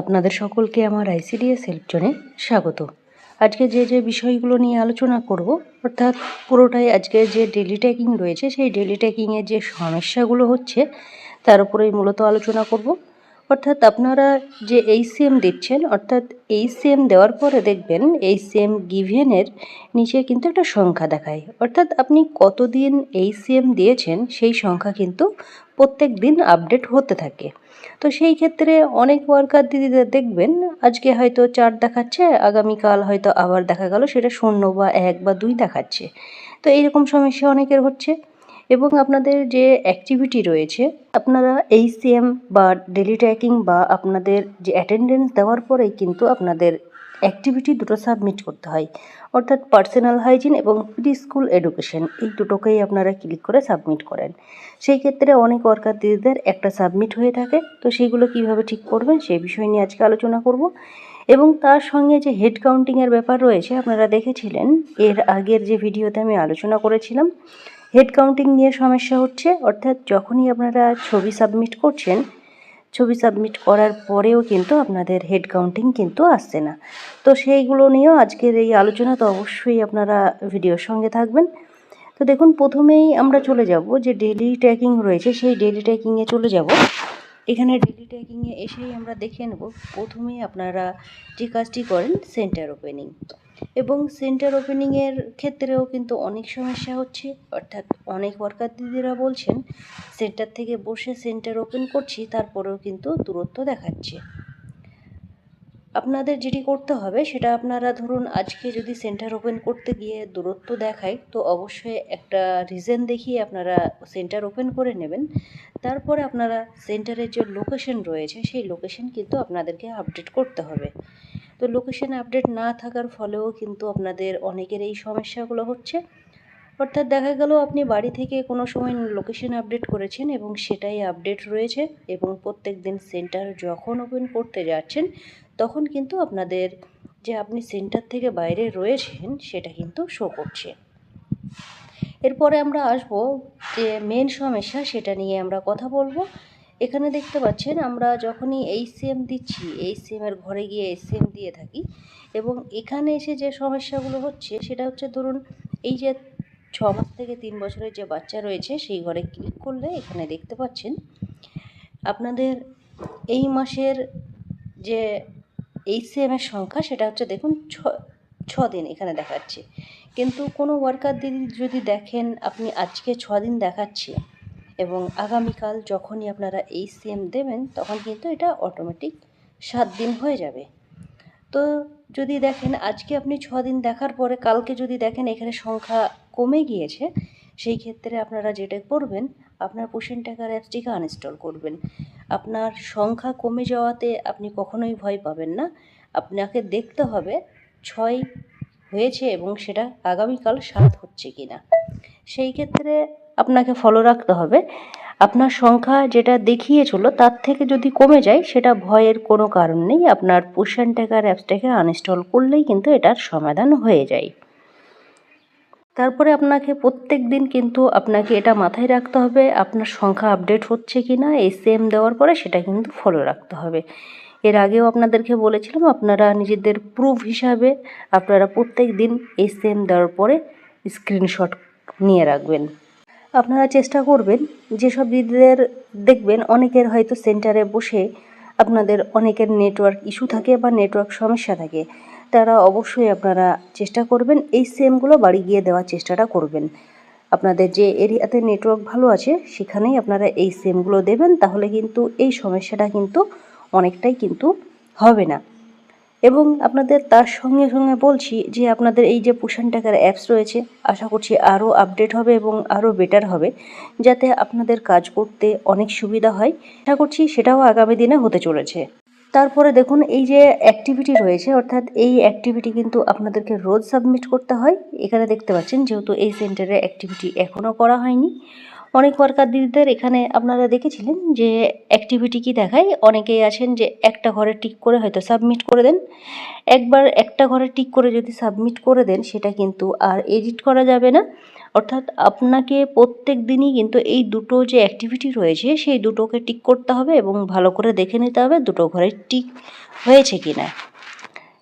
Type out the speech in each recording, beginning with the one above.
আপনাদের সকলকে আমার আইসিডিএস হেল্প জোনে স্বাগত। আজকে যে যে বিষয়গুলো নিয়ে আলোচনা করব, অর্থাৎ পুরোটাই আজকে যে ডেলি ট্যাকিং রয়েছে, সেই ডেলি ট্যাকিংয়ের যে সমস্যাগুলো হচ্ছে, তার উপরেই মূলত আলোচনা করব। অর্থাৎ আপনারা যে এইচসিএম দিচ্ছেন, অর্থাৎ এইচসিএম দেওয়ার পরে দেখবেন এইচসিএম গিভেনের নিচে কিন্তু একটা সংখ্যা দেখায়। অর্থাৎ আপনি কতদিন এইচসিএম দিয়েছেন, সেই সংখ্যা কিন্তু প্রত্যেক দিন আপডেট হতে থাকে। তো সেই ক্ষেত্রে অনেক ওয়ার্কার দিদিদের দেখবেন, আজকে হয়তো চার দেখাচ্ছে, আগামীকাল হয়তো আবার দেখা গেল, সেটা শূন্য বা এক বা দুই দেখাচ্ছে। তো এইরকম সমস্যা অনেকের হচ্ছে। এবং আপনাদের যে অ্যাক্টিভিটি রয়েছে, আপনারা এইচসিএম বা ডেলি ট্র্যাকিং বা আপনাদের যে অ্যাটেন্ডেন্স দেওয়ার পরেই কিন্তু আপনাদের অ্যাক্টিভিটি দুটো সাবমিট করতে হয়। অর্থাৎ পার্সোনাল হাইজিন এবং প্রি স্কুল এডুকেশন এই দুটোকেই আপনারা ক্লিক করে সাবমিট করেন। সেই ক্ষেত্রে অনেক ওয়ার্কার দিদিদের একটা সাবমিট হয়ে থাকে। তো সেইগুলো কীভাবে ঠিক করবেন সেই বিষয় নিয়ে আজকে আলোচনা করব। এবং তার সঙ্গে যে হেড কাউন্টিংয়ের ব্যাপার রয়েছে, আপনারা দেখেছিলেন, এর আগের যে ভিডিওতে আমি আলোচনা করেছিলাম হেড কাউন্টিং নিয়ে সমস্যা হচ্ছে, অর্থাৎ যখনই আপনারা ছবি সাবমিট করছেন, ছবি সাবমিট করার পরেও কিন্তু আপনাদের হেড কাউন্টিং কিন্তু আসছে না। তো সেইগুলো নিয়েও আজকের এই আলোচনা, তো অবশ্যই আপনারা ভিডিওর সঙ্গে থাকবেন। তো দেখুন, প্রথমেই আমরা চলে যাব যে ডেলি ট্র্যাকিং রয়েছে, সেই ডেলি ট্র্যাকিংয়ে চলে যাব। এখানে ডেলি ট্যাগিংয়ে এসেই আমরা দেখে নেব। প্রথমেই আপনারা যে কাজটি করেন সেন্টার ওপেনিং এবং সেন্টার ওপেনিংয়ের ক্ষেত্রেও কিন্তু অনেক সমস্যা হচ্ছে। অর্থাৎ অনেক ওয়ার্কার দিদিরা বলছেন সেন্টার থেকে বসে সেন্টার ওপেন করছি, তারপরেও কিন্তু দূরত্ব দেখাচ্ছে। আপনাদের যেটি করতে হবে, সেটা আপনারা ধরুন আজকে যদি সেন্টার ওপেন করতে গিয়ে দূরত্ব দেখায়, তো অবশ্যই একটা রিজন দেখিয়ে আপনারা সেন্টার ওপেন করে নেবেন। তারপরে আপনারা সেন্টারের যে লোকেশন রয়েছে, সেই লোকেশন কিন্তু আপনাদেরকে আপডেট করতে হবে। তো লোকেশন আপডেট না থাকার ফলেও কিন্তু আপনাদের অনেকের এই সমস্যাগুলো হচ্ছে। অর্থাৎ দেখা গেল আপনি বাড়ি থেকে কোনো সময় লোকেশন আপডেট করেছেন এবং সেটাই আপডেট রয়েছে এবং প্রত্যেক দিন সেন্টার যখন ওপেন করতে যাচ্ছেন তখন কিন্তু আপনাদের যে আপনি সেন্টার থেকে বাইরে রয়েছেন, সেটা কিন্তু শো করছে। এরপরে আমরা আসব যে মেন সমস্যা, সেটা নিয়ে আমরা কথা বলব। এখানে দেখতে পাচ্ছেন, আমরা যখনই এই সিএম দিচ্ছি এই সিএমের ঘরে গিয়ে এই সিএম দিয়ে থাকি এবং এখানে এসে যে সমস্যাগুলো হচ্ছে, সেটা হচ্ছে ধরুন এই যে ছ মাস থেকে তিন বছরের যে বাচ্চা রয়েছে, সেই ঘরে ক্লিক করলে এখানে দেখতে পাচ্ছেন, আপনাদের এই মাসের যে এইচসিএমের সংখ্যা সেটা হচ্ছে দেখুন ছ ছ দিন এখানে দেখাচ্ছে। কিন্তু কোনো ওয়ার্কার দিদি যদি দেখেন, আপনি আজকে ছ দিন দেখাচ্ছে এবং আগামীকাল যখনই আপনারা এইচসিএম দেবেন, তখন কিন্তু এটা অটোমেটিক সাত দিন হয়ে যাবে। তো যদি দেখেন, আজকে আপনি ছ দিন দেখার পরে কালকে যদি দেখেন এখানে সংখ্যা কমে গিয়েছে, সেই ক্ষেত্রে আপনারা যেটা করবেন আপনার পোষণ টাকার অ্যাপসটিকে আনইনস্টল করবেন। আপনার সংখ্যা কমে যাওয়াতে আপনি কখনোই ভয় পাবেন না। আপনাকে দেখতে হবে ছয় হয়েছে এবং সেটা আগামীকাল সাত হচ্ছে কি না সেই ক্ষেত্রে আপনাকে ফলো রাখতে হবে। আপনার সংখ্যা যেটা দেখিয়েছিল তার থেকে যদি কমে যায়, সেটা ভয়ের কোনো কারণ নেই। আপনার পোষণ টাকার অ্যাপসটাকে আনইনস্টল করলেই কিন্তু এটার সমাধান হয়ে যায়। তারপরে আপনাকে প্রত্যেক দিন কিন্তু আপনাকে এটা মাথায় রাখতে হবে, আপনার সংখ্যা আপডেট হচ্ছে কি না এই সেম দেওয়ার পরে সেটা কিন্তু ফলো রাখতে হবে। এর আগেও আপনাদেরকে বলেছিলাম, আপনারা নিজেদের প্রুফ হিসাবে আপনারা প্রত্যেক দিন এই সেম দেওয়ার পরে স্ক্রিনশট নিয়ে রাখবেন। আপনারা চেষ্টা করবেন, যেসব দিদিদের দেখবেন, অনেকের হয়তো সেন্টারে বসে আপনাদের অনেকের নেটওয়ার্ক ইস্যু থাকে বা নেটওয়ার্ক সমস্যা থাকে। তারা অবশ্যই আপনারা চেষ্টা করবেন এই সেমগুলো বাড়ি গিয়ে দেওয়ার চেষ্টাটা করবেন। আপনাদের যে এরিয়াতে নেটওয়ার্ক ভালো আছে, সেখানেই আপনারা এই সেমগুলো দেবেন, তাহলে কিন্তু এই সমস্যাটা কিন্তু অনেকটাই কিন্তু হবে না। এবং আপনাদের তার সঙ্গে সঙ্গে বলছি যে, আপনাদের এই যে পোষণ টাকার অ্যাপস রয়েছে, আশা করছি আরও আপডেট হবে এবং আরও বেটার হবে, যাতে আপনাদের কাজ করতে অনেক সুবিধা হয়। আশা করছি সেটাও আগামী দিনে হতে চলেছে। তারপরে দেখুন, এই যে অ্যাক্টিভিটি রয়েছে, অর্থাৎ এই অ্যাক্টিভিটি কিন্তু আপনাদেরকে রোজ সাবমিট করতে হয়। এখানে দেখতে পাচ্ছেন, যেহেতু এই সেন্টারে অ্যাক্টিভিটি এখনও করা হয়নি। অনেক ওয়ার্কার দিদিদের এখানে আপনারা দেখেছিলেন যে অ্যাক্টিভিটি কি দেখায়? অনেকেই আছেন যে একটা ঘরে টিক করে হয়তো সাবমিট করে দেন। একবার একটা ঘরে টিক করে যদি সাবমিট করে দেন, সেটা কিন্তু আর এডিট করা যাবে না। অর্থাৎ আপনাকে প্রত্যেক দিনই কিন্তু এই দুটো যে অ্যাক্টিভিটি রয়েছে, সেই দুটোকে টিক করতে হবে এবং ভালো করে দেখে নিতে হবে দুটো ঘরে টিক হয়েছে কি না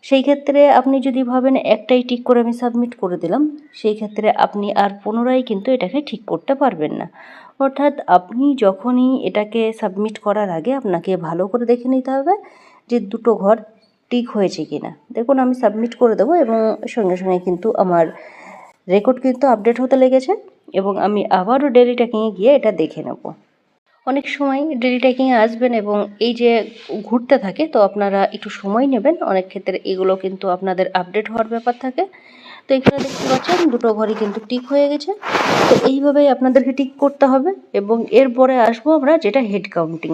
সেই ক্ষেত্রে আপনি যদি ভাবেন একটাই ঠিক করে আমি সাবমিট করে দিলাম, সেই ক্ষেত্রে আপনি আর পুনরায় কিন্তু এটাকে ঠিক করতে পারবেন না। অর্থাৎ আপনি যখনই এটাকে সাবমিট করার আগে আপনাকে ভালো করে দেখে নিতে হবে যে দুটো ঘর টিক হয়েছে কি না দেখুন, আমি সাবমিট করে দেবো এবং সঙ্গে সঙ্গে কিন্তু আমার রেকর্ড কিন্তু আপডেট হতে লেগেছে এবং আমি আবারও ডেলি ট্যাকিংয়ে গিয়ে এটা দেখে নেব। অনেক সময় ডেলি ট্যাকিংয়ে আসবেন এবং এই যে ঘুরতে থাকে, তো আপনারা একটু সময় নেবেন। অনেক ক্ষেত্রে এগুলো কিন্তু আপনাদের আপডেট হওয়ার ব্যাপার থাকে। তো এখানে দেখতে পাচ্ছেন, দুটো ঘরই কিন্তু টিক হয়ে গেছে। তো এইভাবেই আপনাদেরকে টিক করতে হবে এবং এরপরে আসব আমরা যেটা হেড কাউন্টিং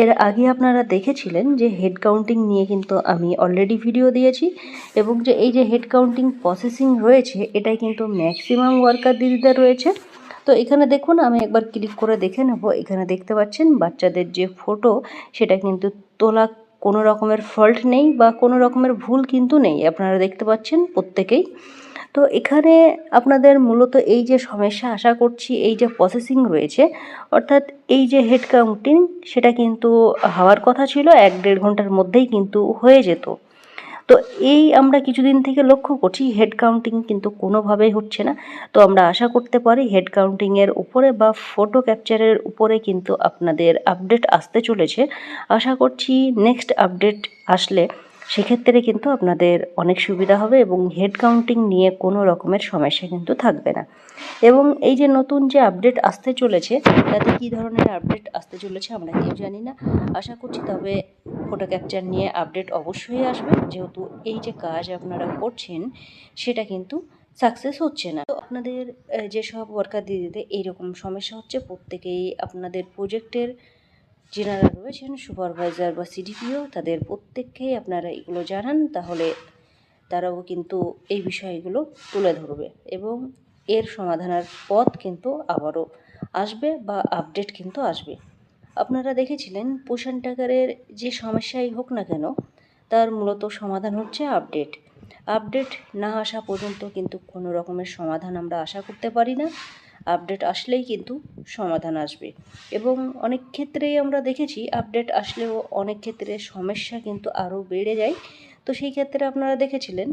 এর আগে আপনারা দেখেছিলেন যে হেড কাউন্টিং নিয়ে কিন্তু আমি অলরেডি ভিডিও দিয়েছি এবং যে এই যে হেড কাউন্টিং প্রসেসিং রয়েছে, এটাই কিন্তু ম্যাক্সিমাম ওয়ার্কার দিদিদের রয়েছে। তো এখানে দেখুন, আমি একবার ক্লিক করে দেখে নেব। এখানে দেখতে পাচ্ছেন, বাচ্চাদের যে ফটো সেটা কিন্তু তোলা কোনো রকমের ফল্ট নেই বা কোনো রকমের ভুল কিন্তু নেই। আপনারা দেখতে পাচ্ছেন প্রত্যেকেই। তো এখানে আপনাদের মূলত এই যে সমস্যা, আশা করছি এই যে প্রসেসিং রয়েছে, অর্থাৎ এই যে হেড কাউন্টিং সেটা কিন্তু হওয়ার কথা ছিল, এক দেড় ঘণ্টার মধ্যেই কিন্তু হয়ে যেত। তো এই আমরা কিছুদিন থেকে লক্ষ্য করছি হেড কাউন্টিং কিন্তু কোনোভাবেই হচ্ছে না। তো আমরা আশা করতে পারি হেড কাউন্টিংয়ের উপরে বা ফটো ক্যাপচারের উপরে কিন্তু আপনাদের আপডেট আসতে চলেছে। আশা করছি নেক্সট আপডেট আসলে সেক্ষেত্রে কিন্তু আপনাদের অনেক সুবিধা হবে এবং হেড কাউন্টিং নিয়ে কোনো রকমের সমস্যা কিন্তু থাকবে না। এবং এই যে নতুন যে আপডেট আসতে চলেছে, তাতে কী ধরনের আপডেট আসতে চলেছে আমরা কেউ জানি না। আশা করছি তবে ফটো ক্যাপচার নিয়ে আপডেট অবশ্যই আসবে। যেহেতু এই যে কাজ আপনারা করছেন, সেটা কিন্তু সাকসেস হচ্ছে না। তো আপনাদের যেসব ওয়ার্কার দিদিদের এইরকম সমস্যা হচ্ছে, প্রত্যেকেই আপনাদের প্রজেক্টের যেনারা রয়েছেন, সুপারভাইজার বা সিডিপিও, তাদের প্রত্যেককেই আপনারা এগুলো জানান, তাহলে তারাও কিন্তু এই বিষয়গুলো তুলে ধরবে এবং এর সমাধানের পথ কিন্তু আবারও আসবে বা আপডেট কিন্তু আসবে। আপনারা দেখেছিলেন পোষণ টাকারের যে সমস্যাই হোক না কেন, তার মূলত সমাধান হচ্ছে আপডেট। আপডেট না আসা পর্যন্ত কিন্তু কোনো রকমের সমাধান আমরা আশা করতে পারি না। আপডেট আসলেই কিন্তু সমাধান আসবে। এবং অনেক ক্ষেত্রেই আমরা দেখেছি আপডেট আসলেও অনেক ক্ষেত্রে সমস্যা কিন্তু আরও বেড়ে যায়। তো সেই ক্ষেত্রে আপনারা দেখেছিলেন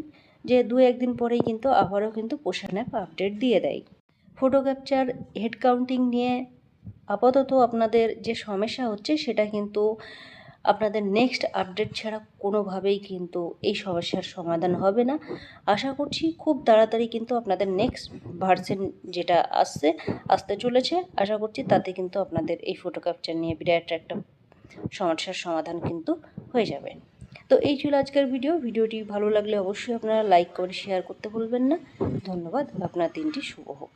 যে দু একদিন পরেই কিন্তু আবারও কিন্তু পোষণ অ্যাপ আপডেট দিয়ে দেয়। ফটো ক্যাপচার, হেড কাউন্টিং নিয়ে আপাতত আপনাদের যে সমস্যা হচ্ছে, সেটা কিন্তু আপনাদের নেক্সট আপডেট ছাড়া কোনোভাবেই কিন্তু এই সমস্যার সমাধান হবে না। আশা করছি খুব তাড়াতাড়ি কিন্তু আপনাদের নেক্সট ভার্সেন যেটা আসছে, আসতে চলেছে। আশা করছি তাতে কিন্তু আপনাদের এই ফটো ক্যাপচার নিয়ে বিরাট একটা সমস্যার সমাধান কিন্তু হয়ে যাবে। তো এই ছিল আজকের ভিডিও ভিডিওটি ভালো লাগলে অবশ্যই আপনারা লাইক করে শেয়ার করতে ভুলবেন না। ধন্যবাদ। আপনার দিনটি শুভ হোক।